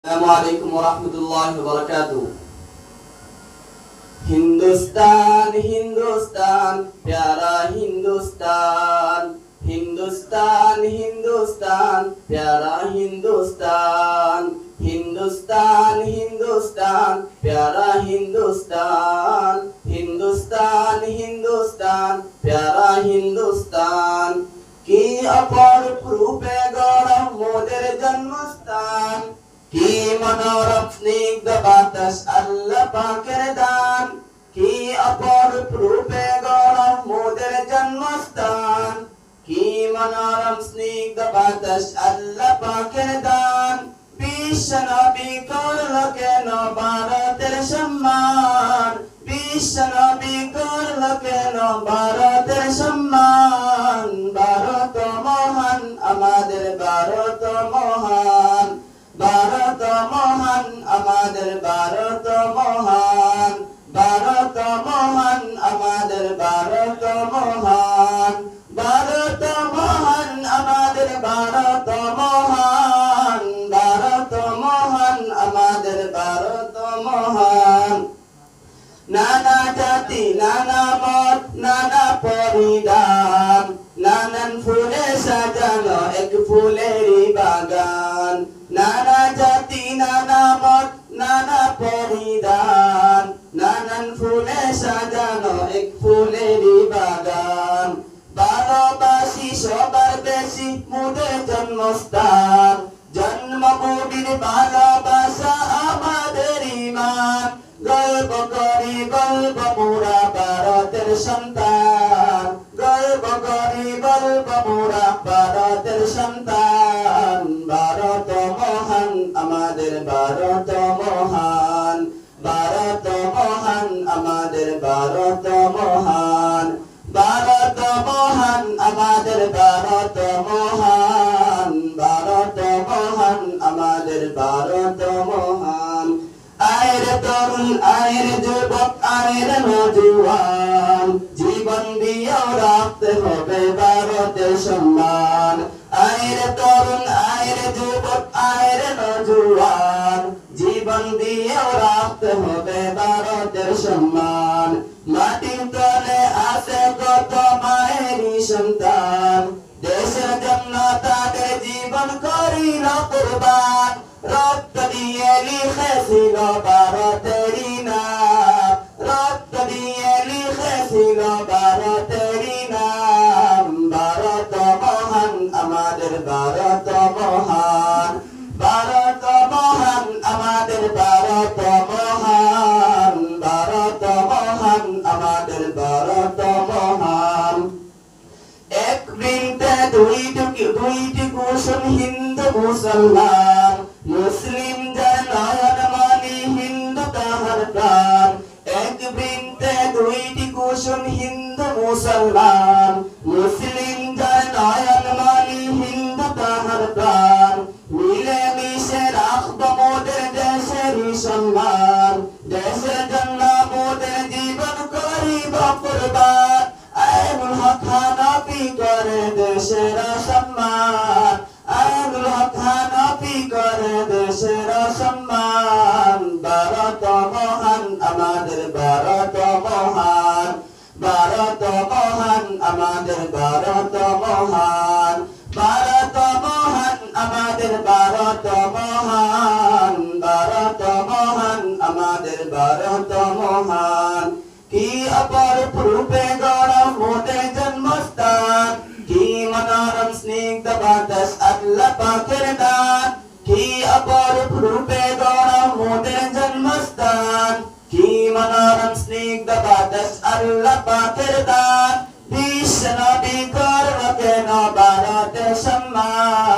السلام عليكم ورحمة الله وبركاته हिंदुस्तान हिंदुस्तान प्यारा हिंदुस्तान हिंदुस्तान हिंदुस्तान प्यारा हिंदुस्तान हिंदुस्तान हिंदुस्तान प्यारा हिंदुस्तान মনোরম স্নিগ্ধ বাতাস আল্লাহ পাকের দান। কি অপরূপ রূপে গড় মোদের জন্মস্থান। কি মনোরম স্নিগ্ধ বাতাস আল্লাহ পাকের দান। বিশ্ব নবী করল কেন ভারতের সম্মান। বিশ্ব নবী করল কেন ভারতের সম্মান। ভারত মহান, আমাদের ভারত মহান। আমাদের ভারত মহান ভারত মহান, আমাদের ভারত মহান ভারত মহান, আমাদের ভারত মহান ভারত মহান, আমাদের ভারত মহান। নানা জাতি, নানা মত, নানা পরিধান, নানান ফুলে সাজানো এক ফুলেরই বাগান। মুদের জন্মস্থান। জন্মভূমির ভালোবাসা আমাদের ইমান। গর্ব করি গল্প মোরা ভারতের সন্তান। গর্ব করি গল্প মোরা ভারতের সন্তান। ভারত মহান, আমাদের ভারত মহান। আয়ের যুবক আয়ের নজুয়ান জীবন দিয়েও রাখতে হবে ভারতের সম্মান। আয়ের তরুণ আয়ের যুবক আয়ের নজুয়ান জীবন দিয়েও রাখতে হবে ভারতের সম্মান। মাটির তলে আছে কত মায়েরই সন্তান। দেশের জন্য তাদের জীবন করিল কুরবান। রক্ত দিয়ে লিখেছিল ভারতেরই আমাদের ভারত মহান ভারত মহান, আমাদের ভারত মহান ভারত মহান, আমাদের ভারত মহান। এক বৃন্দে দুইটি দুইটি কুসুম হিন্দু মুসলমান, মুসলিম যার মানি হিন্দু তাহার প্রাণ। এক বৃন্দে দুইটি কুসুম হিন্দু মুসলমান, মুসলিম যার করে দেশের সম্মান। আইনুল হক করে দেশের সম্মান। ভারত মহান, আমাদের ভারত মহান। ভারত মহান, আমাদের ভারত মহান। ভারত মহান, আমাদের ভারত মহান। আল্লাহ পাকের দান কি অপর রূপে গড় মোদের জন্মস্থান কি মনোরম স্নিগ্ধ বাতাস আল্লাহ পাকের দান বিশ্ব নবী করব কেন ভারতের সম্মান